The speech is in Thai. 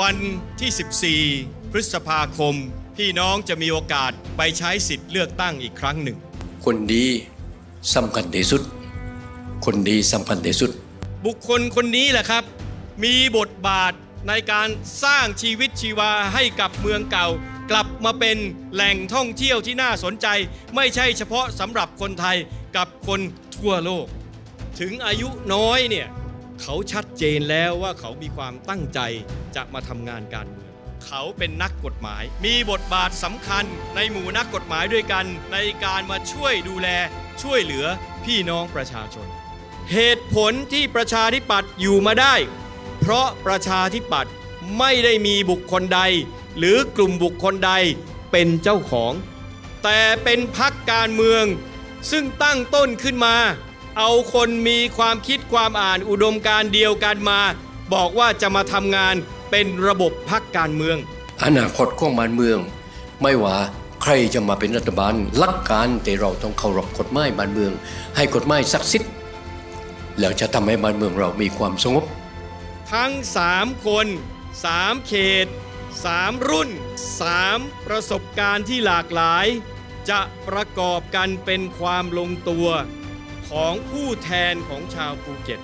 วันที่ 14 พฤษภาคม พี่น้องจะมีโอกาสไปใช้สิทธิ์เลือกตั้งอีกครั้งหนึ่ง คนดีสำคัญที่สุด คนดีสำคัญที่สุด บุคคลคนนี้แหละครับ มีบทบาทในการสร้างชีวิตชีวาให้กับเมืองเก่า กลับมาเป็นแหล่งท่องเที่ยวที่น่าสนใจ ไม่ใช่เฉพาะสำหรับคนไทยกับคนทั่วโลก ถึงอายุน้อยเนี่ย เขาชัดเจนแล้วว่าเขามีความตั้งใจจะมาทำงานการเมือง เขาเป็นนักกฎหมาย มีบทบาทสำคัญในหมู่นักกฎหมายด้วยกัน ในการมาช่วยดูแลช่วยเหลือพี่น้องประชาชน เหตุผลที่ประชาธิปัตย์อยู่มาได้ เพราะประชาธิปัตย์ไม่ได้มีบุคคลใด หรือกลุ่มบุคคลใดเป็นเจ้าของ แต่เป็นพักการเมืองซึ่งตั้งต้นขึ้นมา เอาคนมีความคิดความอ่านอุดมการณ์เดียวกันมา บอกว่าจะมาทำงานเป็นระบบพักการเมือง อนาคตของบ้านเมือง ไม่ว่าใครจะมาเป็นรัฐบาลหลักการแต่เราต้องเคารพกฎหมายบ้านเมือง ให้กฎหมายศักดิ์สิทธิ์แล้วจะทำให้บ้านเมืองเรามีความสงบ ทั้ง 3 คน 3 เขต 3 รุ่น 3 ประสบการณ์ที่หลากหลาย จะประกอบกันเป็นความลงตัว ของผู้แทนของชาวภูเก็ต